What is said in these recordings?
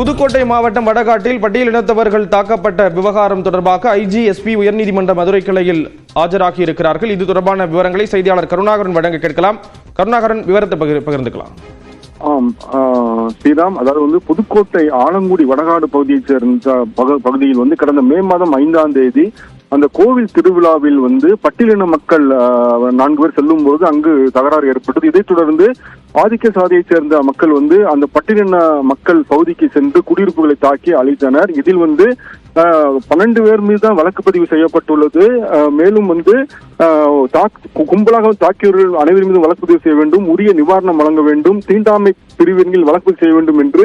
புதுக்கோட்டை மாவட்டம் வடகாட்டில் பட்டியலினத்தவர்கள் தாக்கப்பட்ட விவகாரம் தொடர்பாக ஐஜி எஸ்பி உயர்நீதிமன்ற மதுரை கிளையில் ஆஜராகி இருக்கிறார்கள் இது தொடர்பான விவரங்களை செய்தியாளர் கருணாகரன் வழங்க கேட்கலாம். கருணாகரன் விவரத்தை பகிர் பகிர்ந்துக்கலாம். ஆம் ஸ்ரீராம் அதாவது வந்து புதுக்கோட்டை ஆலங்குடி வடகாடு பகுதியைச் சேர்ந்த பகுதியில் வந்து கடந்த மே மாதம் ஐந்தாம் தேதி அந்த கோவில் திருவிழாவில் வந்து பட்டியலின மக்கள் நான்கு பேர் செல்லும் போது அங்கு தகராறு ஏற்பட்டது. இதைத் தொடர்ந்து ஆதிக்க சாதியைச் சேர்ந்த மக்கள் வந்து அந்த பட்டியலின மக்கள் பகுதிக்கு சென்று குடியிருப்புகளை தாக்கி அழித்தனர். இதில் வந்து பன்னெண்டு பேர் மீது தான் வழக்கு பதிவு செய்யப்பட்டுள்ளது. மேலும் வந்து கும்பலாக தாக்கியவர்கள் அனைவரும் மீது வழக்கு பதிவு செய்ய வேண்டும். உரிய நிவாரணம் வழங்க வேண்டும். தீண்டாமை பிரிவின் கீழ் வழக்கு பதிவு செய்ய வேண்டும் என்று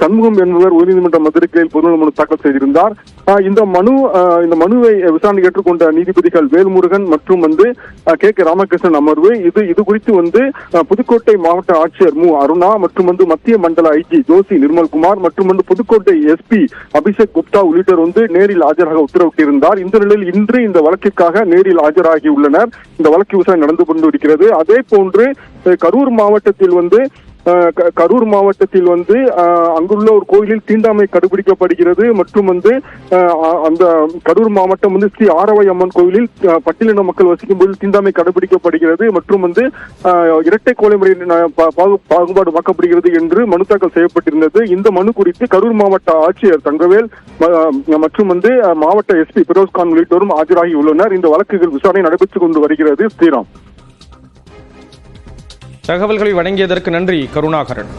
சண்முகம் என்பவர் உயர்நீதிமன்ற மதுரை கிளையில் பொதுநல மனு தாக்கல் செய்திருந்தார். இந்த மனு இந்த மனுவை விசாரணை ஏற்றுக்கொண்ட நீதிபதிகள் வேல்முருகன் மற்றும் வந்து கே கே ராமகிருஷ்ணன் அமர்வு இது இது குறித்து வந்து புதுக்கோட்டை மாவட்ட ஆட்சியர் மு. அருணா மற்றும் வந்து மத்திய மண்டல ஐஜி ஜோசி நிர்மல்குமார் மற்றும் வந்து புதுக்கோட்டை எஸ்பி அபிஷேக் குப்தா உள்ளிட்டோர் வந்து நேரில் ஆஜராக உத்தரவிட்டிருந்தார். இந்த நிலையில் இன்று இந்த வழக்கிற்காக நேரில் ஆஜராகியுள்ளனர் இந்த வழக்கு விசாரணை நடந்து கொண்டு இருக்கிறது அதே போன்று கரூர் மாவட்டத்தில் வந்து கரூர் மாவட்டத்தில் வந்து அங்குள்ள ஒரு கோயிலில் தீண்டாமை கண்டுபிடிக்கப்படுகிறது மற்றும் வந்து அந்த கரூர் மாவட்டம் வந்து ஸ்ரீ ஆரவை அம்மன் கோயிலில் பட்டியலின மக்கள் வசிக்கும் போது தீண்டாமை கடைபிடிக்கப்படுகிறது மற்றும் வந்து இரட்டை கோலை முறை பாகு- பாகுபாடு வாக்கப்படுகிறது என்று மனு தாக்கல் செய்யப்பட்டிருந்தது. இந்த மனு குறித்து கரூர் மாவட்ட ஆட்சியர் தங்கவேல் மற்றும் வந்து மாவட்ட எஸ்பி பிரோஸ்கான் உள்ளிட்டோரும் ஆஜராகி உள்ளனர். இந்த வழக்குகள் விசாரணை நடைபெற்றுக் கொண்டு வருகிறது. ஸ்ரீராம். தகவல்களை வழங்கியதற்கு நன்றி கருணாகரன்.